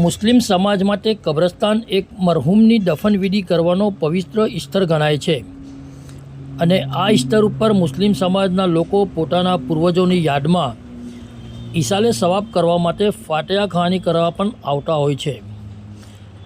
મુસ્લિમ સમાજ માટે કબ્રસ્તાન એક મરહૂમની દફનવિધિ કરવાનો પવિત્ર ઈસ્તર ગણાય છે. અને આ ઈસ્તર ઉપર મુસ્લિમ સમાજના લોકો પોતાના પૂર્વજોની યાદમાં ઈસાલે સવાબ કરવા માટે ફાટિયા ખાની કરવા પણ આવતા હોય છે.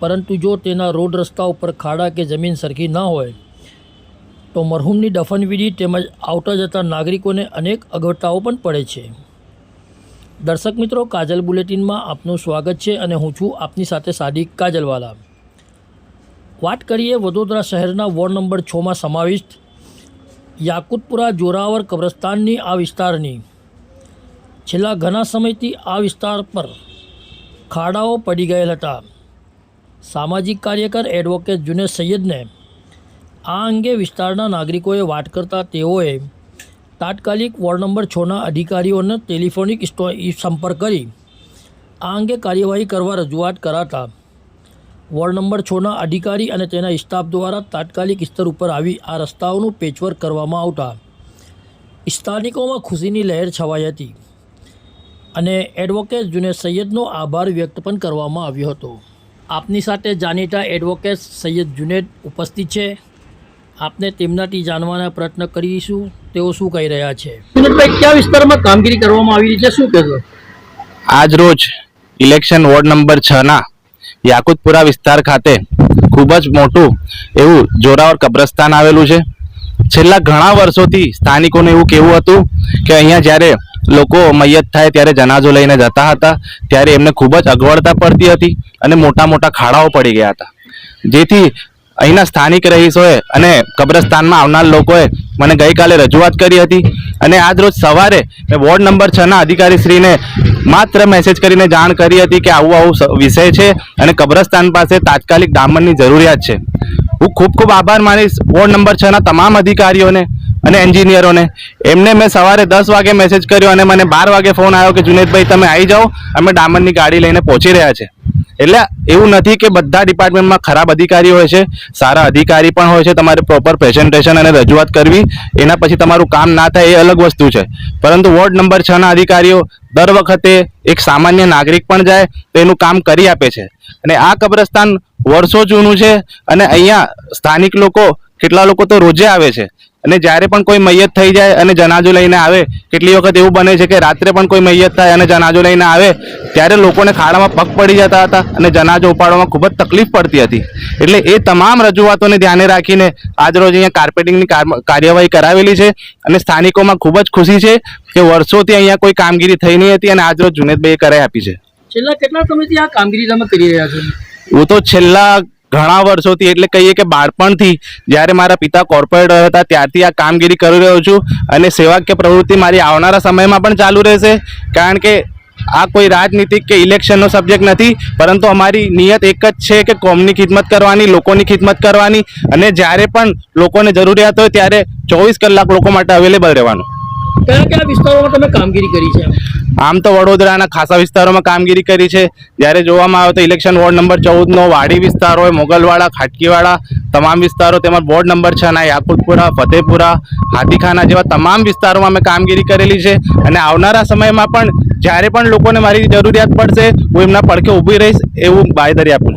પરંતુ જો તેના રોડ રસ્તા ઉપર ખાડા કે જમીન સરખી ન હોય, તો મરહૂમની દફનવિધિ તેમજ આવતા જતા નાગરિકોને અનેક અગવડતાઓ પણ પડે છે. દર્શક મિત્રો, કાજલ બુલેટિનમાં આપનું સ્વાગત છે અને હું છું આપની સાથે સાદિક કાજલવાલા. વાત કરીએ વડોદરા શહેરના વોર્ડ નંબર છમાં સમાવિષ્ટ યાકુતપુરા જોરાવર કબ્રસ્તાનની આ વિસ્તારની. છેલ્લા ઘણા સમયથી આ વિસ્તાર પર ખાડાઓ પડી ગયેલ હતા. સામાજિક કાર્યકર એડવોકેટ જુનેદ સૈયદને આ અંગે વિસ્તારના નાગરિકોએ વાત કરતા તેઓએ તાત્કાલિક વોર્ડ નંબર છના અધિકારીઓને ટેલિફોનિક સંપર્ક કરી આ અંગે કાર્યવાહી કરવા રજૂઆત કરાતા વોર્ડ નંબર છના અધિકારી અને તેના સ્ટાફ દ્વારા તાત્કાલિક સ્તર ઉપર આવી આ રસ્તાઓનું પેચવર્ક કરવામાં આવતા સ્થાનિકોમાં ખુશીની લહેર છવાઈ હતી અને એડવોકેટ જુનેદ સૈયદનો આભાર વ્યક્ત પણ કરવામાં આવ્યો હતો. આપની સાથે જાણીતા એડવોકેટ સૈયદ જુનેદ ઉપસ્થિત છે. આપને તેમનાથી જાણવાના પ્રયત્ન કરીશું. તેઓ શું કહી રહ્યા છે? કયા વિસ્તારમાં કામગીરી કરવામાં આવી રહી છે. શું કહેશો? આજ રોજ ઇલેક્શન વોર્ડ નંબર છ ના યાકુતપુરા વિસ્તાર ખાતે ખૂબ જ મોટું એવું જોરાવર કબ્રસ્તાન આવેલું છે. છેલ્લા ઘણા વર્ષોથી સ્થાનિકોને એવું કહેવું હતું કે અહીંયા જ્યારે લોકો મૈયત થાય ત્યારે જનાજો લઈને જતા હતા ત્યારે એમને ખૂબ જ અગવડતા પડતી હતી અને મોટા મોટા ખાડાઓ પડી ગયા હતા. જેથી અહીંના સ્થાનિક રહીશોએ અને કબ્રસ્તાનમાં આવનાર લોકોએ મને ગઈકાલે રજૂઆત કરી હતી અને આજ રોજ સવારે મેં વોર્ડ નંબર છના અધિકારીશ્રીને માત્ર મેસેજ કરીને જાણ કરી હતી કે આવું આવું વિષય છે અને કબ્રસ્તાન પાસે તાત્કાલિક ડામરની જરૂરિયાત છે. હું ખૂબ ખૂબ આભાર માનીશ વોર્ડ નંબર છના તમામ અધિકારીઓને અને એન્જિનિયરોને. એમને મેં સવારે દસ વાગે મેસેજ કર્યો અને મને બાર વાગે ફોન આવ્યો કે, જુનેદભાઈ, તમે આવી જાઓ. અમે ડામરની ગાડી લઈને પહોંચી રહ્યા છે. એટલે એવું નથી કે બધા ડિપાર્ટમેન્ટમાં ખરાબ અધિકારી હોય છે, સારા અધિકારી પણ હોય છે, તમારે પ્રોપર પ્રેઝન્ટેશન અને રજૂઆત કરવી, એના પછી તમારું કામ ના થાય એ અલગ વસ્તુ છે. પરંતુ વોર્ડ નંબર છ ના અધિકારીઓ દર વખતે એક સામાન્ય નાગરિક પણ જાય, તો એનું કામ કરી આપે છે. અને આ કબ્રસ્તાન વર્ષો જૂનું છે અને અહીંયા સ્થાનિક લોકો, કેટલા લોકો તો રોજે આવે છે. અને જ્યારે પણ કોઈ મૈયત થઈ જાય અને જનાજો લઈને આવે કેટલી વખત એવું બને છે કે રાત્રે પણ કોઈ મૈયત થાય અને જનાજો લઈને આવે ત્યારે લોકોને ખાડામાં પગ પડી જતા હતા અને જનાજો ઉપાડવામાં ખૂબ જ તકલીફ પડતી હતી. એટલે એ તમામ રજૂઆતોને ધ્યાને રાખીને આજરોજ અહીંયા કાર્પેટિંગની કાર્યવાહી કરાવેલી છે અને સ્થાનિકોમાં ખૂબ જ ખુશી છે કે વર્ષોથી અહીંયા કોઈ કામગીરી થઈ નહીં હતી અને આજરોજ જુનેદભાઈએ કરાવી આપી છે. છેલ્લા કેટલા સમયથી આ કામગીરી તમે કરી રહ્યા છો? હું તો છેલ્લા ઘણા વર્ષોથી એટલે કહીએ કે બાળપણથી જ્યારે મારા પિતા કોર્પોરેટર હતા, ત્યારથી આ કામગીરી કરી રહ્યો છું અને સેવાકીય પ્રવૃત્તિ મારી આવનારા સમયમાં પણ ચાલુ રહેશે. કારણ કે આ કોઈ રાજનીતિક કે ઇલેક્શનનો સબ્જેક્ટ નથી, પરંતુ અમારી નિયત એક જ છે કે કોમની ખિદમત કરવાની, લોકોની ખિદમત કરવાની અને જ્યારે પણ લોકોને જરૂરિયાત હોય ત્યારે ચોવીસ કલાક લોકો માટે અવેલેબલ રહેવાનું. કયા કયા વિસ્તારોમાં તમે કામગીરી કરી છે? આમ તો વડોદરાના ખાસા વિસ્તારોમાં કામગીરી કરી છે. જ્યારે જોવામાં આવે તો ઇલેક્શન વોર્ડ નંબર ચૌદનો વાડી વિસ્તાર હોય, મોગલવાડા, ખાટકીવાડા, તમામ વિસ્તારો તેમજ વોર્ડ નંબર છના યાકુતપુરા, ફતેપુરા, હાથીખાના જેવા તમામ વિસ્તારોમાં અમે કામગીરી કરેલી છે. અને આવનારા સમયમાં પણ જ્યારે પણ લોકોને મારી જરૂરિયાત પડશે, હું એમના પડખે ઊભી રહીશ એવું બાયદરી આપું